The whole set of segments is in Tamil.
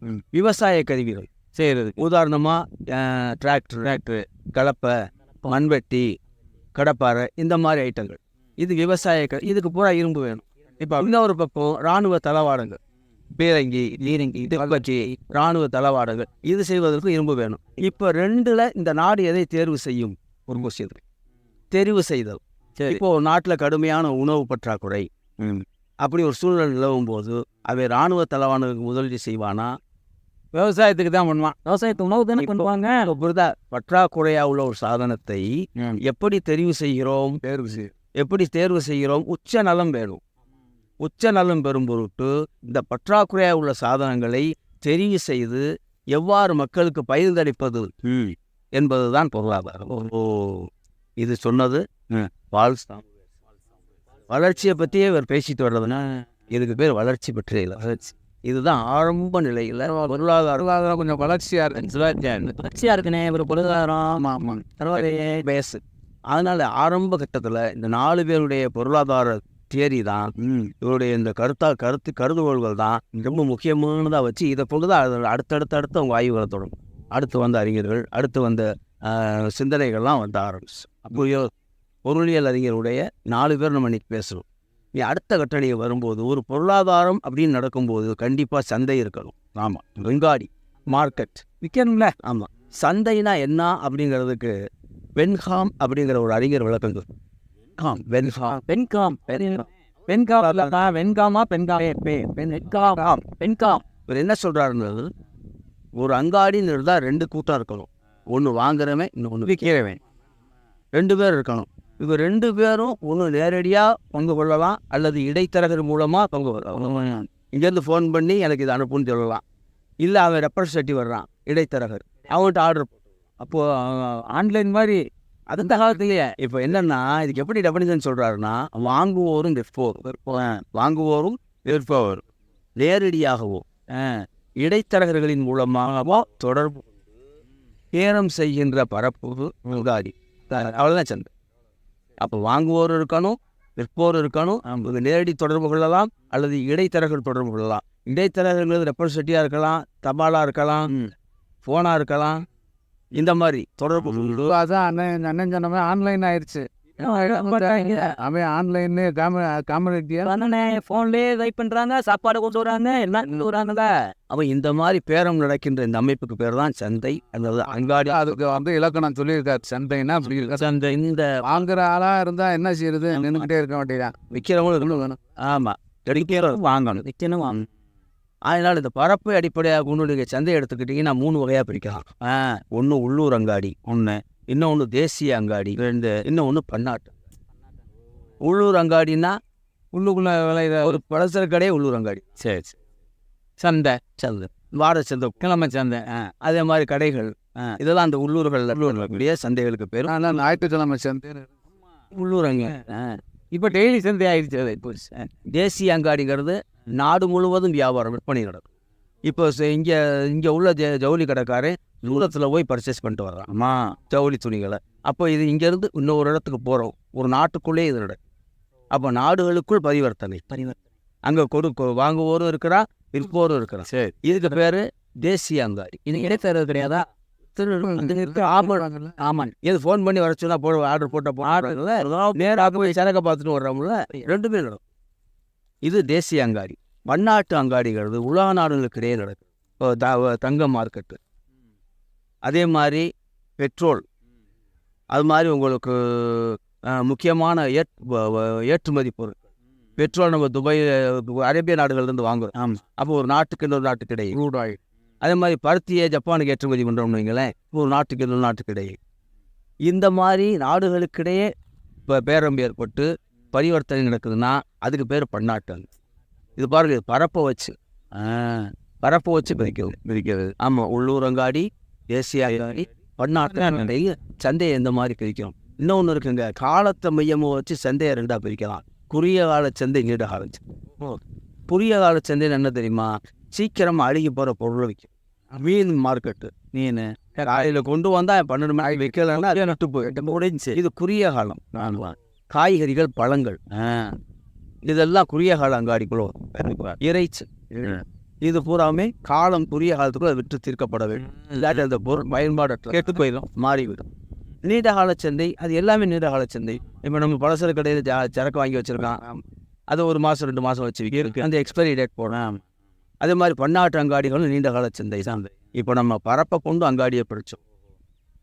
ம். விவசாய கருவிகள் செய்கிறது உதாரணமாக டிராக்டர் டிராக்டர் கலப்பை மண்வெட்டி கடப்பாரை இந்த மாதிரி ஐட்டங்கள். இது விவசாய க இதுக்கு பூரா இரும்பு வேணும். இப்போ இன்னொரு பக்கம் இராணுவ தளவாடங்கள். பீரங்கி நீரங்கி துப்பாக்கி இராணுவ தளவாடங்கள். இது செய்வதற்கு இரும்பு வேணும். இப்போ ரெண்டுல இந்த நாடு எதை தேர்வு செய்யும்? ஒரு கொஸ்டின் தெரிவு செய்தல். சரி. இப்போ ஒரு நாட்டில் கடுமையான உணவு பற்றாக்குறை. அப்படி ஒரு சூழ்நிலை நிலவும் போது அவை இராணுவ தளவாடங்களுக்கு முதலீடு செய்வானா? விவசாயத்துக்கு தான் பண்ணுவான். விவசாயத்து உணவு தானே பண்ணுவாங்க. புரிதா? பற்றாக்குறையா உள்ள ஒரு சாதனத்தை எப்படி தெரிவு செய்கிறோம்? தேர்வு செய்யும் எப்படி தேர்வு செய்கிறோம்? உச்ச நலம் வேணும் உச்ச நலம் பெறும் பொருட்டு இந்த பற்றாக்குறையாக உள்ள சாதனங்களை தெரிவு செய்து எவ்வாறு மக்களுக்கு பகிர்ந்தளிப்பது என்பதுதான் பொருளாதாரம். ஓ. இது சொன்னது ம். பால் சாம். வளர்ச்சியை பற்றியே இவர் பேசிட்டு வர்றதுன்னா இதுக்கு பேர் வளர்ச்சி பற்றிய இல்லை வளர்ச்சி. இதுதான் ஆரம்ப நிலையில் பொருளாதாரம் பொருளாதாரம் கொஞ்சம் வளர்ச்சியாக இருக்கு வளர்ச்சியாக இருக்குண்ணே ஒரு பொருளாதாரம். ஆமாம். ஆமாம் பரவாயில்லையே பேஸு அதனால் ஆரம்ப கட்டத்தில் இந்த நாலு பேருடைய பொருளாதார தியரி தான் இவருடைய இந்த கருத்தா கருத்து கருதுகோள்கள் தான் ரொம்ப முக்கியமானதாக வச்சு இதை கொண்டு தான் அது அடுத்தடுத்து அடுத்து அவங்க ஆய்வுகளை தொடங்கும். அடுத்து வந்த அறிஞர்கள் அடுத்து வந்த சிந்தனைகள்லாம் வந்து ஆரம்பிச்சு. அப்போ பொருளியல் அறிஞருடைய நாலு பேர் நம்ம இன்னைக்கு பேசுகிறோம் நீ அடுத்த கட்டளையை வரும்போது ஒரு பொருளாதாரம் அப்படின்னு நடக்கும்போது கண்டிப்பாக சந்தை இருக்கணும். ஆமாம் வெங்காடி மார்க்கெட் விற்கணும்ல ஆமாம் சந்தைனா என்ன அப்படிங்கிறதுக்கு வென்ஹாம் அப்படிங்கிற ஒரு அறிஞர் விளக்கம் சொல்லு. ஆம் வென்ஹாம் பெண்காம் இல்லைக்கா வெண்காமா பெண்காமே பெண்காம் பெண்காம் இவர் என்ன சொல்கிறாருன்றது ஒரு அங்காடின்னு இருந்தால் ரெண்டு கூட்டம் இருக்கணும். ஒன்று வாங்குறவன் இன்னொன்று விற்கிறவன் ரெண்டு பேர் இருக்கணும். இவங்க ரெண்டு பேரும் ஒன்று நேரடியாக பங்கு கொள்ளலாம் அல்லது இடைத்தரகர் மூலமாக பங்கு கொள்ளலாம். இங்கேருந்து ஃபோன் பண்ணி எனக்கு இது அனுப்புன்னு சொல்லலாம். இல்லை அவன் ரெப்ரசன்டேட்டிவ் வர்றான் இடைத்தரகர். அவன்கிட்ட ஆர்டர் அப்போது ஆன்லைன் மாதிரி அந்த காலத்துலயே. இப்போ என்னன்னா இதுக்கு எப்படி டெஃபனிஷன் சொல்றாருன்னா வாங்குவோரும் விற்போரும் வாங்குவோரும் விற்பவரும் நேரடியாகவோ இடைத்தரகர்களின் மூலமாகவோ தொடர்பு பேரம் செய்கின்ற பரப்பு அவ்வளோதான் சந்தை. அப்போ வாங்குவோர் இருக்கணும் விற்போர் இருக்கணும் இவங்க நேரடி தொடர்பு கொள்ளலாம் அல்லது இடைத்தரகர்கள் தொடர்பு கொள்ளலாம். இடைத்தரகர்கள் ரெப்ரசன்டேட்டிவாக இருக்கலாம் தபாலாக இருக்கலாம் ஃபோனாக இருக்கலாம் இந்த மாதிரி தொடர்பு அதான் அண்ணன் அண்ணன் சொன்ன மாதிரி ஆன்லைன் ஆயிடுச்சு அவன் ஆன்லைன்னு காம காமடிட்டியா பண்ணனே ஃபோன்லயே டைப் பண்றாங்க சாப்பாடு கொண்டு வராங்க எல்லாம் கொண்டு வராங்கல்ல. அவன் இந்த மாதிரி பேரம் நடக்கின்ற இந்த அமைப்புக்கு பேர் தான் சந்தை. அல்லது அங்காடி அதுக்கு வந்து இலக்கணம் சொல்லியிருக்காரு. சந்தைன்னா அப்படி இருக்கா சந்தை இந்த வாங்குற ஆளா இருந்தா என்ன செய்யறது நின்றுக்கிட்டே இருக்க வேண்டியதான் விற்கிறவங்களும் வேணும். ஆமாம் கிடைக்கிறவங்க வாங்கணும். நிச்சயம் வாங்க அதனால் இந்த பரப்பை அடிப்படையாக கொண்டு நீங்கள் சந்தை எடுத்துக்கிட்டிங்கன்னா மூணு வகையாக பிரிக்கலாம். ஆ ஒன்று உள்ளூர் அங்காடி ஒன்று இன்னொன்று தேசிய அங்காடி ரெண்டு இன்னொன்று பன்னாட்டு. உள்ளூர் அங்காடின்னா உள்ளுக்குள்ள விளையிற ஒரு பலசர கடையே உள்ளூர் அங்காடி. சரி சரி. சந்தை. சந்தை. வார சந்தை கிழமை சந்தை. அதே மாதிரி கடைகள். இதெல்லாம் அந்த உள்ளூர்களில் உள்ளூர்களுடைய சந்தைகளுக்கு பேர். ஆனால் ஞாயிற்றுக்கிழமை சந்தை உள்ளூர் அங்க. இப்போ டெய்லி சந்தை ஆயிடுச்சு அது இப்போ. தேசிய அங்காடிங்கிறது நாடு முழுவதும் வியாபாரம் விற்பனை நடக்கும். இப்போ இங்கே இங்கே உள்ள ஜவுளி கடைக்காரன் தூரத்தில் போய் பர்ச்சேஸ் பண்ணிட்டு வர்றான். ஆமா ஜவுளி துணிகளை. அப்போ இது இங்கேருந்து இன்னொரு இடத்துக்கு போகிறோம் ஒரு நாட்டுக்குள்ளே இது நடக்கும் அப்போ நாடுகளுக்குள் பரிவர்த்தனை. பரிவர்த்தனை அங்கே கொடு வாங்குவோரும் இருக்கிறா விற்போரும் இருக்கிறான். சரி. இதுக்கு பேர் தேசிய அங்காடி. இது இடைத்தரகர் கிடையாதா? ஆமாம் ஆமாம் இது ஃபோன் பண்ணி வர சொன்னா போட ஆர்டர் போட்ட போடுறதுல நேராக போய் சரக்கை பார்த்துட்டு வர்றோம்ல. ரெண்டுமே நடக்கும். இது தேசிய அங்காடி. பன்னாட்டு அங்காடிங்கிறது உலக நாடுகளுக்கு இடையே நடக்கும் தங்க மார்க்கெட்டு அதே மாதிரி பெட்ரோல். அது மாதிரி உங்களுக்கு முக்கியமான ஏற் ஏற்றுமதி பொருள். பெட்ரோல் நம்ம துபாய் அரேபிய நாடுகள்லேருந்து வாங்குறோம். ஆமா. அப்போ ஒரு நாட்டுக்கு இன்னொரு நாட்டுக்கு இடையே. ரூட் ஆயில் அதே மாதிரி பருத்தியை ஜப்பானுக்கு ஏற்றுமதி பண்ணுறோம்னு வைங்களேன் ஒரு நாட்டுக்கு இன்னொரு நாட்டுக்கு இடையே. இந்த மாதிரி நாடுகளுக்கிடையே இப்போ பேரம் ஏற்பட்டு பரிவர்த்தனை நடக்குதுன்னா அதுக்கு பேர் பன்னாட்டு. அங்கு. இது பாருங்க இது பரப்பை வச்சு. பரப்பை வச்சு பிரிக்கிறது பிரிக்கிறது ஆமாம் உள்ளூர் அங்காடி தேசிய அங்காடி பன்னாட்டு சந்தையை இந்த மாதிரி பிரிக்கிறோம் இன்னொன்று இருக்குங்க காலத்தை மையமாக வச்சு சந்தையை ரெண்டாக பிரிக்கலாம். குறுகிய கால சந்தை நீண்ட கால சந்தை. குறுகிய கால சந்தைன்னு என்ன தெரியுமா? சீக்கிரமாக அழுகி போகிற பொருளை விற்கும் மீன் மார்க்கெட்டு மீன். காலையில் கொண்டு வந்தால் பன்னெண்டு மணி விற்கலன்னா அதே நட்டு போயிட்டு முடிஞ்சு. இது குறுகிய காலம். நான் காய்கறிகள் பழங்கள். ஆ. இதெல்லாம் குறுகிய கால அங்காடிக்குள்ள இறைச்சி. இது பூராமே காலம் குறுகிய காலத்துக்குள்ள விற்று தீர்க்கப்பட வேண்டும். இல்லாட்டி அந்த பொருள் பயன்பாடு கெட்டு போயிடும் மாறிவிடும். நீண்ட கால சந்தை அது எல்லாமே நீண்ட கால சந்தை. இப்போ நம்ம பலசர கடையில் ஜா- சரக்கு வாங்கி வச்சிருக்கான். அது ஒரு மாதம் ரெண்டு மாதம் வச்சு விற்க அந்த எக்ஸ்பைரி டேட் போடணும் அதே மாதிரி பன்னாட்டு அங்காடிகளும் நீண்ட கால சந்தை. தான் இப்போ நம்ம பரப்பை கொண்டு அங்காடியை பிடிச்சோம்.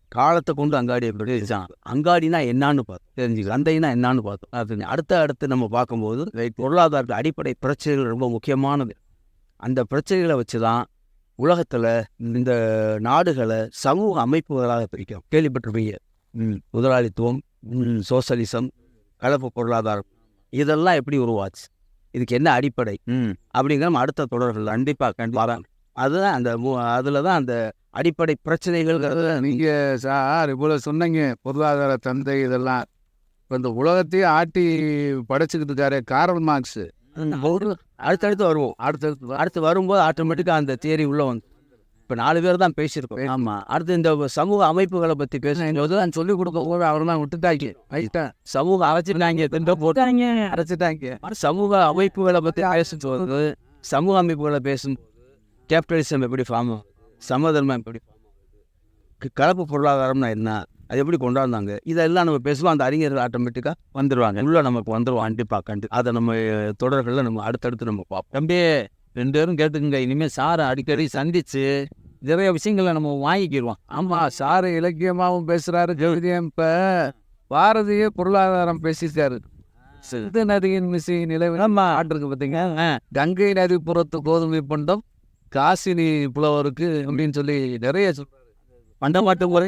காலத்தை கொண்டு அங்காடியை பிடிச்சான் அங்காடினா என்னன்னு பார்த்தோம். தெரிஞ்சுக்கலாம் சந்தைனா என்னன்னு பார்த்தோம். அது அடுத்த அடுத்து நம்ம பார்க்கும்போது பொருளாதாரத்து அடிப்படை பிரச்சனைகள் ரொம்ப முக்கியமானது. அந்த பிரச்சனைகளை வச்சு தான் உலகத்தில் இந்த நாடுகளை சமூக அமைப்புகளாக பிரிக்கும் கேள்விப்பட்டிருப்பீங்க. முதலாளித்துவம் சோசலிசம் கலப்பு பொருளாதாரம். இதெல்லாம் எப்படி உருவாச்சு? இதுக்கு என்ன அடிப்படை? அப்படிங்கிற நம்ம அடுத்த தொடர்கள் கண்டிப்பாக கண்டிப்பாக அதுதான் அந்த அதில் தான் அந்த அடிப்படை பிரச்சனைகள்ங்கிறது நீங்க சார் இவ்வளவு சொன்னீங்க. பொருளாதார தந்தை இதெல்லாம். இப்போ இந்த உலகத்தையே ஆட்டி படைச்சுக்கிட்டு இருக்காரு காரல் மார்க்ஸ். அடுத்தடுத்து வருவோம். அடுத்தடுத்து அடுத்து வரும்போது ஆட்டோமேட்டிக்காக அந்த தியரி உள்ள வந்து இப்போ நாலு பேர் தான் பேசியிருக்கோம். ஆமாம் அடுத்து இந்த சமூக அமைப்புகளை பற்றி பேசும்போது நான் சொல்லி கொடுக்க போது அவரெல்லாம் விட்டுட்டாங்க. ரைட்டா. சமூக அரைச்சிட்டாங்க திண்ட போட்டாங்க அடைச்சிட்டாங்க. சமூக அமைப்புகளை பற்றி பேசும்போது சமூக அமைப்புகளை பேசும்போது கேபிட்டலிசம் எப்படி ஃபார்ம் சமதர்மம் எப்படி கலப்பு பொருளாதாரம்னா என்ன? அது எப்படி கொண்டாந்தாங்க இதெல்லாம் நம்ம பேசுவோம். அந்த அறிஞர்கள் ஆட்டோமேட்டிக்காக வந்துடுவாங்க உள்ள நமக்கு வந்துடுவோம் கண்டிப்பாக கண்டு அதை நம்ம தொடர்களில் நம்ம அடுத்தடுத்து நம்ம பார்ப்போம். தம்பி ரெண்டு பேரும் கேட்டுக்குங்க. இனிமேல் சாரை அடிக்கடி சந்திச்சு நிறைய விஷயங்களை நம்ம வாங்கிக்கிடுவோம் ஆமா சாரு இலக்கியமாவும் பேசுறாரு ஜோதியம் இப்ப பாரதிய பொருளாதாரம் பேசிட்டாரு. சிந்து நதியின் மிசை நிலவு ஆமா. ஆட்டிருக்கு பார்த்தீங்க கங்கை நதி புறத்து கோதுமை பண்டம் காசினி புலவருக்கு அப்படின்னு சொல்லி நிறைய சொல்றாரு. பண்டமாட்டு முறை